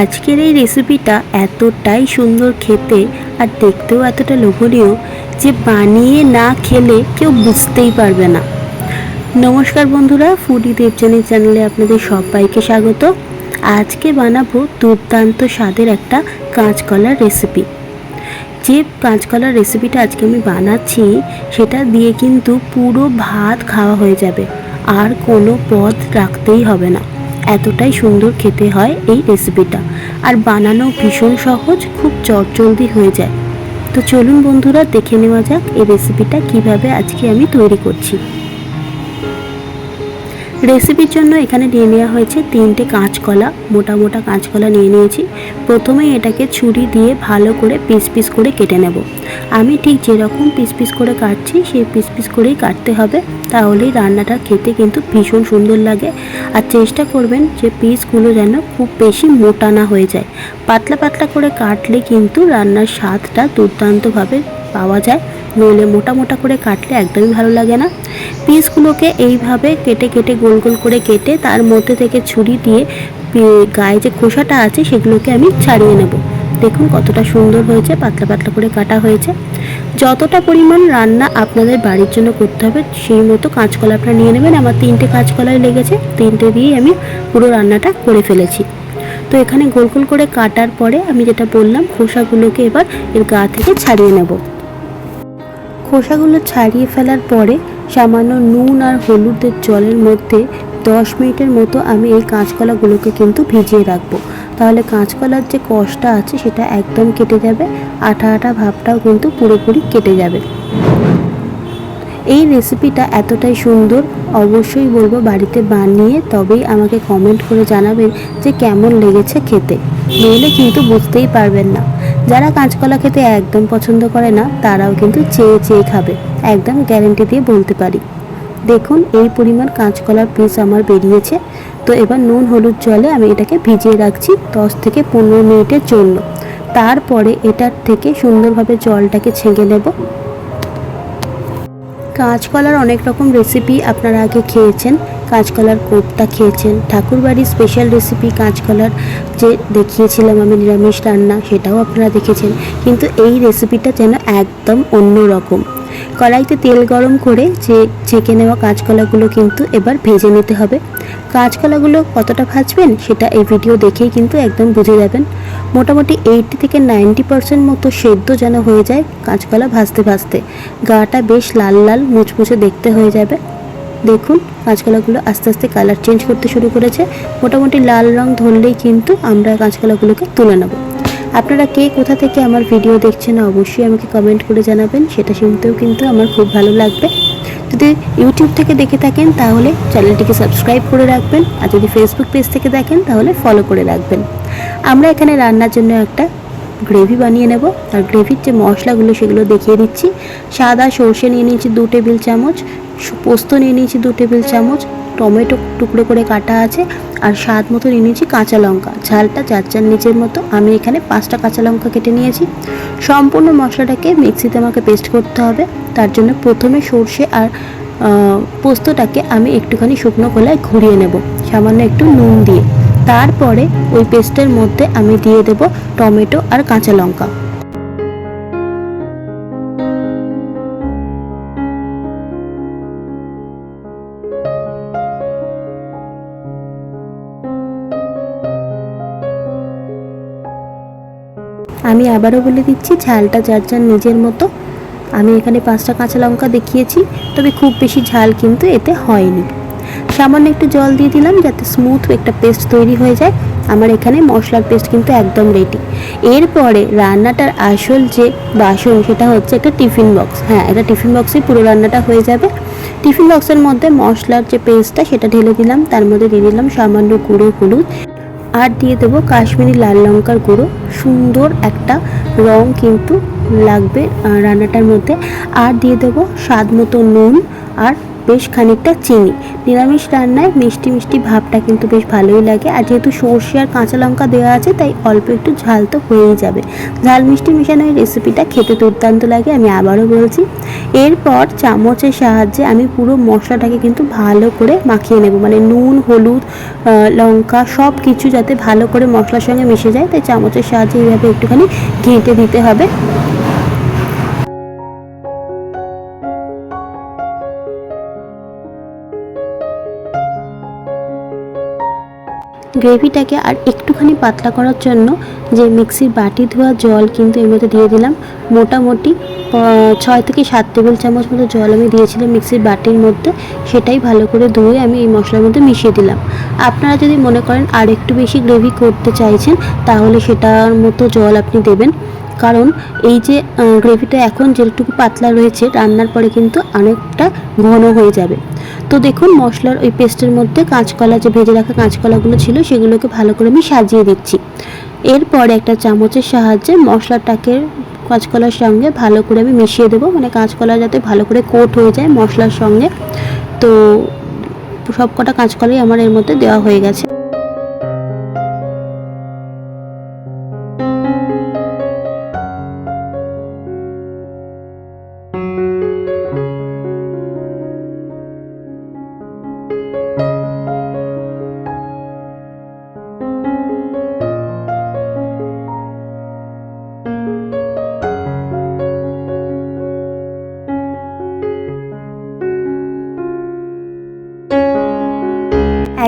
আজকের এই রেসিপিটা এতটাই সুন্দর খেতে আর দেখতেও এতটা লোভনীয় যে বানিয়ে না খেলে কেউ বুঝতেই পারবে না। নমস্কার বন্ধুরা ফুডি দেবজানি চ্যানেলে আপনাদের সবাইকে স্বাগত। আজকে বানাবো দুর্দান্ত স্বাদের একটা কাঁচকলার রেসিপি যে কাঁচকলার রেসিপিটা আজকে আমি বানাচ্ছি, সেটা দিয়ে কিন্তু পুরো ভাত খাওয়া হয়ে যাবে। আর কোনো পদ রাখতেই হবে না। এতটাই সুন্দর খেতে হয় এই রেসিপিটা আর বানানো ভীষণ সহজ, খুব চটজলদি হয়ে যায়। তো চলুন বন্ধুরা, দেখে নেওয়া যাক এই রেসিপিটা কীভাবে আজকে আমি তৈরি করছি। রেসিপির জন্য এখানে নিয়ে নেওয়া হয়েছে তিনটে কাঁচকলা, মোটা মোটা কাঁচকলা নিয়ে নিয়েছি। প্রথমেই এটাকে ছুরি দিয়ে ভালো করে পিস পিস করে কেটে নেব। আমি ঠিক যেরকম পিস পিস করে কাটছি, সেই পিস পিস করেই কাটতে হবে। তাহলেই রান্নাটা খেতে কিন্তু ভীষণ সুন্দর লাগে। আর চেষ্টা করবেন যে পিসগুলো যেন খুব বেশি মোটা না হয়ে যায়। পাতলা পাতলা করে কাটলে কিন্তু রান্নার স্বাদটা দুর্দান্তভাবে পাওয়া যায়। নইলে মোটা মোটা করে কাটলে একদমই ভালো লাগে না। পিসগুলোকে এইভাবে কেটে কেটে, গোল গোল করে কেটে তার মধ্যে থেকে ছুরি দিয়ে গায়ে যে খোসাটা আছে সেগুলোকে আমি ছাড়িয়ে নেব। দেখুন কতটা সুন্দর হয়েছে, পাতলা পাতলা করে কাটা হয়েছে। যতটা পরিমাণ রান্না আপনাদের বাড়ির জন্য করতে হবে, সেই মতো কাঁচকলা আপনারা নিয়ে নেবেন। আমার তিনটে কাঁচকলাই লেগেছে, তিনটে দিয়েই আমি পুরো রান্নাটা করে ফেলেছি। তো এখানে গোল গোল করে কাটার পরে আমি যেটা বললাম, খোসাগুলোকে এবার এর গা থেকে ছাড়িয়ে নেব। খোসাগুলো ছাড়িয়ে ফেলার পরে সামান্য নুন আর হলুদের জলের মধ্যে দশ মিনিটের মতো আমি এই কাঁচকলাগুলোকে কিন্তু ভিজিয়ে রাখব। তাহলে কাঁচকলার যে কষটা আছে সেটা একদম কেটে যাবে, আঠা আঠা ভাবটাও কিন্তু পুরোপুরি কেটে যাবে। এই রেসিপিটা এতটাই সুন্দর, অবশ্যই বলব বাড়িতে বানিয়ে তবেই আমাকে কমেন্ট করে জানাবেন যে কেমন লেগেছে খেতে। নইলে কিন্তু বুঝতেই পারবেন না। যারা কাঁচকলা খেতে একদম পছন্দ করে না, তারাও কিন্তু চেয়ে চেয়ে খাবে। একদম গ্যারেন্টি দিয়ে বলতে পারি। দেখুন, এই পরিমাণ কাঁচকলার পিস আমার বেরিয়েছে। তো এবার নুন, হলুদ জলে আমি এটাকে ভিজিয়ে রাখছি দশ থেকে পনেরো মিনিটের জন্য। তারপরে এটার থেকে সুন্দরভাবে জলটাকে ছেঁকে নেব। কাঁচকলার অনেক রকম রেসিপি আপনারা আগে খেয়েছেন। কাঁচকলার কোপ্তা খেয়েছেন। ঠাকুরবাড়ির স্পেশাল রেসিপি কাঁচকলার যে দেখিয়েছিলাম আমি, নিরামিষ রান্না, সেটাও আপনারা দেখেছেন। কিন্তু এই রেসিপিটা যেন একদম অন্য রকম। কড়াইতে তেল গরম করে যে ছেঁকে নেওয়া কাঁচকলাগুলো কিন্তু এবার ভেজে নিতে হবে। কাঁচকলাগুলো কতটা ভাজবেন, সেটা এই ভিডিও দেখেই কিন্তু একদম বুঝে যাবেন। মোটামুটি এইটি থেকে নাইনটি পার্সেন্ট মতো সেদ্ধ যেন হয়ে যায় কাঁচকলা ভাজতে ভাজতে। গাটা বেশ লাল লাল মুচমুচে দেখতে হয়ে যাবে। দেখুন, কাঁচকলাগুলো আস্তে আস্তে কালার চেঞ্জ করতে শুরু করেছে। মোটামুটি লাল রং ধরলেই কিন্তু আমরা কাঁচকলাগুলোকে তুলে নেব। আপনারা কে কোথা থেকে আমার ভিডিও দেখছেন অবশ্যই আমাকে কমেন্ট করে জানাবেন, সেটা শুনতেও কিন্তু আমার খুব ভালো লাগবে। যদি ইউটিউব থেকে দেখে থাকেন, তাহলে চ্যানেলটিকে সাবস্ক্রাইব করে রাখবেন, আর যদি ফেসবুক পেজ থেকে দেখেন, তাহলে ফলো করে রাখবেন। আমরা এখানে রান্নার জন্য একটা গ্রেভি বানিয়ে নেব, আর গ্রেভির যে মশলাগুলো সেগুলো দেখিয়ে দিচ্ছি। সাদা সর্ষে নিয়ে নিয়েছি দু টেবিল চামচ পোস্ত নিয়ে নিয়েছি দু টেবিল চামচ, টমেটো টুকরো করে কাটা আছে, আর স্বাদ মতো নিয়ে নিয়েছি কাঁচা লঙ্কা। ঝালটা চার চার নিচের মতো। আমি এখানে পাঁচটা কাঁচা লঙ্কা কেটে নিয়েছি। সম্পূর্ণ মশলাটাকে মিক্সিতে আমাকে পেস্ট করতে হবে। তার জন্য প্রথমে সর্ষে আর পোস্তটাকে আমি একটুখানি শুকনো কলায় ঘুরিয়ে নেব। সামান্য একটু নুন দিয়ে। তারপরে ওই পেস্টের মধ্যে আমি দিয়ে দেব টমেটো আর কাঁচা লঙ্কা। আমি আবারও বলে দিচ্ছি, ঝালটা যার যার নিজের মতো। আমি এখানে পাঁচটা কাঁচা লঙ্কা দেখিয়েছি, তবে খুব বেশি ঝাল কিন্তু এতে হয়নি। সামান্য একটু জল দিয়ে দিলাম যাতে স্মুথ একটা পেস্ট তৈরি হয়ে যায়। আমার এখানে মশলার পেস্ট কিন্তু একদম রেডি এরপরে রান্নাটার আসল যে বাসন, সেটা হচ্ছে একটা টিফিন বক্স হ্যাঁ এটা টিফিন বক্সে পুরো রান্নাটা হয়ে যাবে। টিফিন বক্সের মধ্যে মশলার যে পেস্টটা সেটা ঢেলে দিলাম। তার মধ্যে দিয়ে দিলাম সামান্য গুঁড়ো হলুদ। আর দিয়ে দেবো কাশ্মীরি লাল লঙ্কার গুঁড়ো। সুন্দর একটা রং কিন্তু লাগবে রান্নাটার মধ্যে। আর দিয়ে দেবো স্বাদ মতো নুন আর বেশ খানিকটা চিনি। নিরামিষ রান্নায় মিষ্টি মিষ্টি ভাবটা কিন্তু বেশ ভালোই লাগে। আর যেহেতু সর্ষে আর কাঁচা লঙ্কা দেওয়া আছে, তাই অল্প একটু ঝাল তো হয়েই যাবে। ঝাল মিষ্টি মেশানো এই রেসিপিটা খেতে দুর্দান্ত লাগে, আমি আবারও বলছি। এরপর চামচের সাহায্যে আমি পুরো মশলাটাকে কিন্তু ভালো করে মাখিয়ে নেব। মানে নুন, হলুদ লঙ্কা সব কিছু যাতে ভালো করে মশলার সঙ্গে মিশে যায়, তাই চামচের সাহায্যে এইভাবে একটুখানি ঘেঁটে দিতে হবে। গ্রেভিটাকে আর একটুখানি পাতলা করার জন্য যে মিক্সির বাটি ধোয়া জল কিন্তু এর মধ্যে দিয়ে দিলাম। মোটামুটি ছয় থেকে সাত টেবিল চামচ মতো জল আমি দিয়েছিলাম মিক্সির বাটির মধ্যে। সেটাই ভালো করে ধুয়ে আমি এই মশলার মধ্যে মিশিয়ে দিলাম। আপনারা যদি মনে করেন আর একটু বেশি গ্রেভি করতে চাইছেন, তাহলে সেটার মতো জল আপনি দেবেন। কারণ এই যে গ্রেভিটা এখন যেটুকু পাতলা রয়েছে, রান্নার পরে কিন্তু অনেকটা ঘন হয়ে যাবে। তো দেখুন, মশলার ওই পেস্টের মধ্যে কাঁচকলা যে ভেজে রাখা কাঁচকলাগুলো ছিল, সেগুলোকে ভালো করে আমি সাজিয়ে দিচ্ছি। এরপরে একটা চামচের সাহায্যে মশলাটাকে কাঁচকলার সঙ্গে ভালো করে আমি মিশিয়ে দেবো। মানে কাঁচকলা যাতে ভালো করে কোট হয়ে যায় মশলার সঙ্গে। তো সব কটা কাঁচকলাই আমার এর মধ্যে দেওয়া হয়ে গেছে।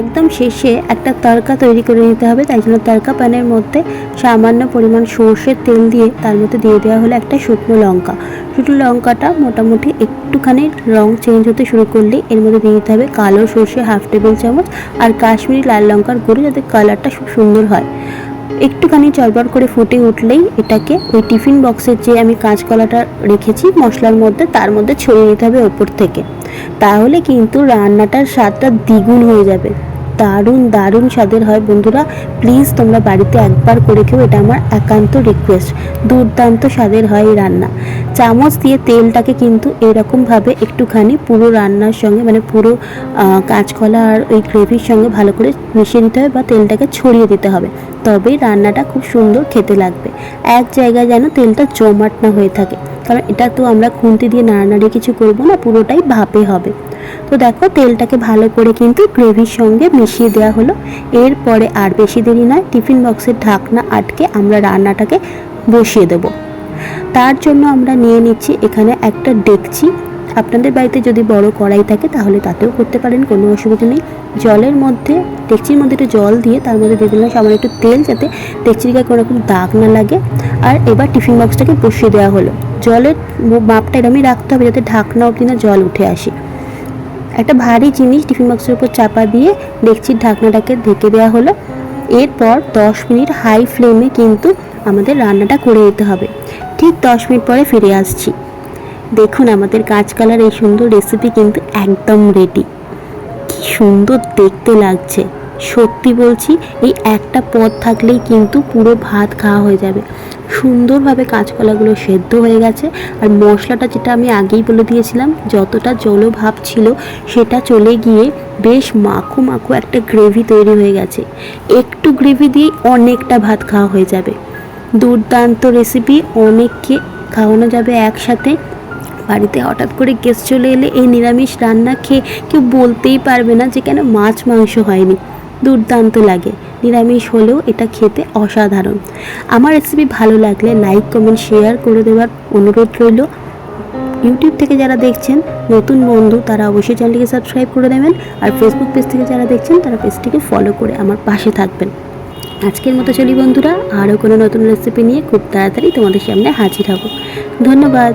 একদম শেষে একটা তড়কা তৈরি করে নিতে হবে। তাই জন্য তড়কা প্যানের মধ্যে সামান্য পরিমাণ সর্ষের তেল দিয়ে তার মধ্যে দিয়ে দেওয়া হলো একটা শুকনো লঙ্কা। শুকনো লঙ্কাটা মোটামুটি একটুখানি রং চেঞ্জ হতে শুরু করলেই এর মধ্যে দিয়ে দিতে হবে কালো সর্ষে হাফ টেবিল চামচ আর কাশ্মীরি লাল লঙ্কার গুঁড়ো যাতে কালারটা খুব সুন্দর হয়। একটুখানি চড়বড় করে ফুটে উঠলেই এটাকে ওই টিফিন বক্সের যে আমি কাঁচকলাটা রেখেছি মশলার মধ্যে তার মধ্যে ছড়িয়ে নিতে হবে ওপর থেকে। তাহলে কিন্তু রান্নাটার স্বাদটা দ্বিগুণ হয়ে যাবে। দারুণ দারুণ স্বাদের হয়। বন্ধুরা প্লিজ তোমরা বাড়িতে একবার করে খেও, এটা আমার একান্ত রিকোয়েস্ট দুর্দান্ত স্বাদের হয় এই রান্না। চামচ দিয়ে তেলটাকে কিন্তু এরকমভাবে একটুখানি পুরো রান্নার সঙ্গে মানে পুরো কাঁচকলা আর ওই গ্রেভির সঙ্গে ভালো করে মিশিয়ে দিতে হবে বা তেলটাকে ছড়িয়ে দিতে হবে। তবেই রান্নাটা খুব সুন্দর খেতে লাগবে। এক জায়গায় যেন তেলটা জমাট না হয়ে থাকে। কারণ এটা তো আমরা খুন্তি দিয়ে নাড়ানাড়ি কিছু করব না, পুরোটাই ভাপে হবে। তো দেখো, তেলটাকে ভালো করে কিন্তু গ্রেভির সঙ্গে মিশিয়ে দেওয়া হলো। এরপরে আর বেশি দেরি নয়, টিফিন বক্সের ঢাকনা আটকে আমরা রান্নাটাকে বসিয়ে দেবো। তার জন্য আমরা নিয়ে নিচ্ছি এখানে একটা ডেকচি। আপনাদের বাড়িতে যদি বড় কড়াই থাকে, তাহলে তাতেও করতে পারেন, কোনো অসুবিধা নেই। জলের মধ্যে, ডেকচির মধ্যে একটু জল দিয়ে, তার মধ্যে দিয়ে দিলাম সামান্য একটু তেল যাতে ডেকচির গায়ে কোনো রকম দাগ না লাগে। আর এবার টিফিন বক্সটাকে বসিয়ে দেওয়া হলো। জলের মাপটা এরমই রাখতে হবে যাতে ঢাকনা অব্দি না জল উঠে আসে। একটা ভারী জিনিস টিফিন বক্সের উপর চাপা দিয়ে ডেকচির ঢাকনাটাকে ঢেকে দেওয়া হলো। এরপর দশ মিনিট হাই ফ্লেমে কিন্তু আমাদের রান্নাটা করে দিতে হবে। ঠিক দশ মিনিট পরে ফিরে আসছি। দেখুন আমাদের কাঁচকলার এই সুন্দর রেসিপি কিন্তু একদম রেডি কি সুন্দর দেখতে লাগছে। সত্যি বলছি, এই একটা পদ থাকলেই কিন্তু পুরো ভাত খাওয়া হয়ে যাবে। সুন্দরভাবে কাঁচকলাগুলো সেদ্ধ হয়ে গেছে। আর মশলাটা যেটা আমি আগেই বলে দিয়েছিলাম, যতটা জলভাব ছিল, সেটা চলে গিয়ে বেশ মাখো মাখো একটা গ্রেভি তৈরি হয়ে গেছে। একটু গ্রেভি দিয়েই অনেকটা ভাত খাওয়া হয়ে যাবে। দুর্দান্ত রেসিপি অনেককে খাওয়ানো যাবে একসাথে। বাড়িতে হঠাৎ করে গেস্ট চলে এলে এই নিরামিষ রান্না খেয়ে কেউ বলতেই পারবে না যে কেন মাছ মাংস হয়নি। দুর্দান্ত লাগে। নিরামিষ হলেও এটা খেতে অসাধারণ। আমার রেসিপি ভালো লাগলে লাইক কমেন্ট শেয়ার করে দেওয়ার অনুরোধ রইল। ইউটিউব থেকে যারা দেখছেন, নতুন বন্ধু, তারা অবশ্যই চ্যানেলটিকে সাবস্ক্রাইব করে দেবেন। আর ফেসবুক পেজ থেকে যারা দেখছেন, তারা পেজটিকে ফলো করে আমার পাশে থাকবেন। আজকের মতো চলি বন্ধুরা, আরও কোনো নতুন রেসিপি নিয়ে খুব তাড়াতাড়ি তোমাদের সামনে হাজির হব। ধন্যবাদ।